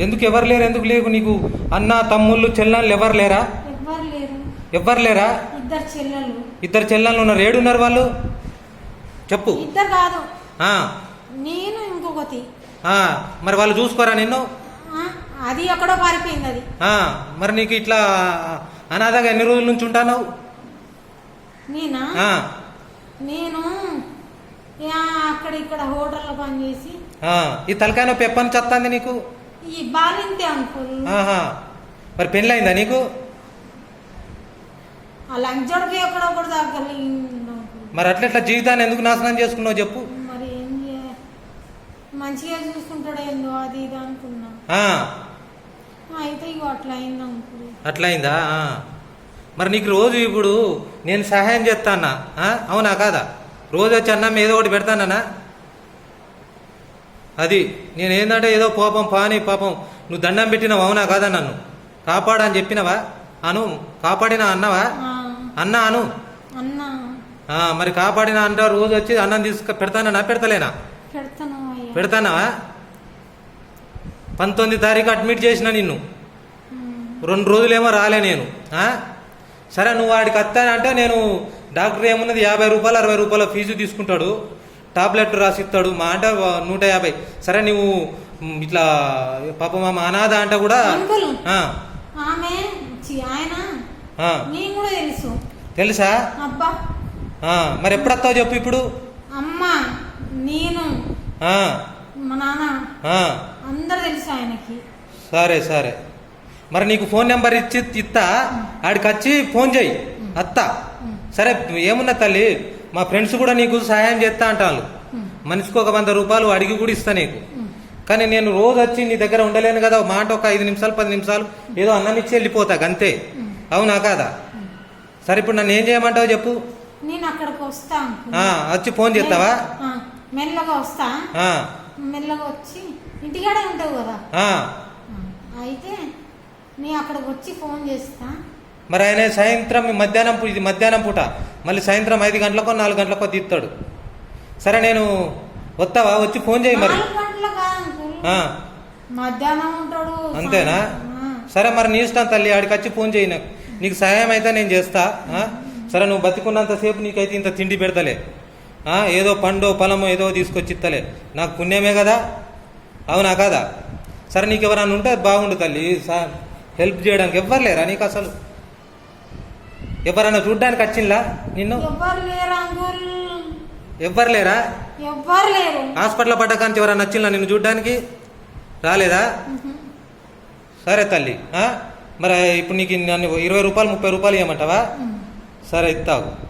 ఎందుకు ఎవరు లేరు ఎందుకు లేవు నీకు? అన్న తమ్ముళ్ళు చెల్లెళ్ళు ఎవరు లేరా? ఎవ్వరు లేరు. లేరా? ఇద్దరు చెల్లెలు ఇద్దరు చెల్లెళ్ళు ఉన్నారు. ఏడున్నారు వాళ్ళు? చెప్పు. ఇద్దరు కాదు. నేను ఇంకొకటి. మరి వాళ్ళు చూసుకోరా నిన్ను? అది ఎక్కడో పారిపోయింది అది. మరి నీకు ఇట్లా అనాథగా ఎన్ని రోజుల నుంచి ఉంటావు నేనా? నేను యా, అక్కడ ఇక్కడ హోటల్లో పనిచేసి ఈ తలకాయ నొప్పి ఎప్పటి నుంచి వస్తుంది నీకు? ఈ బాలింతే అంకుల్. ఆహా. మరి పెళ్ళయిందా నీకు? ఆ లంచోడికి ఎక్కడో ఒకటి తగ్గలింది మరి అట్లెట్లా జీవితాన్ని ఎందుకు నాశనం చేసుకున్నావు చెప్పు. మరి ఏం చేయ? మంచిగా చూసుకుంటాడు ఏందో అది ఇది అనుకున్నా. ఆ, అయితే ఇగో అట్లా అయింది అంకుల్. అట్లయిందా? ఆ. మరి నీకు రోజు ఇప్పుడు నేను సహాయం చేస్తానా? అవునా కాదా? రోజు వచ్చి అన్నం ఏదో ఒకటి పెడతానా అది నేను ఏంటంటే ఏదో పాపం పాని పాపం నువ్వు దండం పెట్టినవు అవునా కాదా నన్ను? కాపాడని చెప్పినవా? అను కాపాడిన అన్నవా? అన్న అను. మరి కాపాడిన అంట రోజు వచ్చి అన్నం తీసుకు పెడతానా పెడతలేనా? పెడతాను అయ్యా. పెడతానా పంతొమ్మిది తారీఖు అడ్మిట్ చేసిన నిన్ను. రెండు రోజులేమో రాలే నేను? సరే నువ్వు వాడికి వస్తానంటే నేను డాక్టర్ ఏమున్నది యాభై రూపాయలు అరవై రూపాయల ఫీజు తీసుకుంటాడు. టాబ్లెట్ రాసిస్తాడు మా అంటే నూట యాభై. సరే నువ్వు ఇట్లా పాప మా అనాథ అంటే కూడా ఆమె ఆయన ఆ, నేను కూడా తెలుసు. తెలుసా? అబ్బా. మరి ఎప్పుడు వస్తావు చెప్పు ఇప్పుడు? అమ్మ నేను మా నాన్న అందరు తెలుసు ఆయనకి. సరే సరే. మరి నీకు ఫోన్ నెంబర్ ఇచ్చి ఇస్తా ఆడికి వచ్చి ఫోన్ చేయి. అత్తా. సరే ఏమున్నా తల్లి? మా ఫ్రెండ్స్ కూడా నీకు సహాయం చేస్తా అంటాను మనిషికి ఒక వంద రూపాయలు అడిగి కూడా ఇస్తా నీకు. కానీ నేను రోజు వచ్చి నీ దగ్గర ఉండలేను కదా మాట ఒక ఐదు నిమిషాలు పది నిమిషాలు ఏదో అన్నం ఇచ్చి వెళ్ళిపోతా అంతే. అవునా కాదా? సరే ఇప్పుడు నన్ను ఏం చేయమంటావు చెప్పు. నేను అక్కడికి వచ్చి ఫోన్ చేస్తావా? మెల్లగా వస్తా. మెల్లగా వచ్చి ఇంటికాడే ఉంటావు కదా? అయితే నీ అక్కడికి వచ్చి ఫోన్ చేస్తా. మరి ఆయన సాయంత్రం మధ్యాహ్నం పూ- ఇది మధ్యాహ్నం పూట మళ్ళీ సాయంత్రం ఐదు గంటలకో నాలుగు గంటలకో తీస్తాడు. సరే నేను వస్తావా? వచ్చి ఫోన్ చేయి మరి. అంతేనా? సరే మరి నీ ఇష్టం తల్లి ఆడికి వచ్చి ఫోన్ చేయి నాకు. నీకు సహాయం అయితే నేను చేస్తా? సరే నువ్వు బతికున్నంతసేపు నీకైతే ఇంత తిండి పెడతలే? ఏదో పండో పొలమో ఏదో తీసుకొచ్చి ఇత్తలే నాకు పుణ్యమే కదా? అవునా కాదా? సరే నీకు ఎవరైనా ఉంటే బాగుండు తల్లి. హెల్ప్ చేయడానికి ఎవ్వరు లేరా నీకు అసలు? ఎవరైనా చూడ్డానికి వచ్చిందా నిన్ను? ఎవ్వరు లేరు హాస్పిటల్ పడ్డ కానీ ఎవరైనా వచ్చిందా నిన్ను చూడ్డానికి? రాలేదా. సరే తల్లి? మరి ఇప్పుడు నీకు నన్ను ఇరవై రూపాయలు ముప్పై రూపాయలు ఇవ్వమంటావా. సరే ఇస్తావు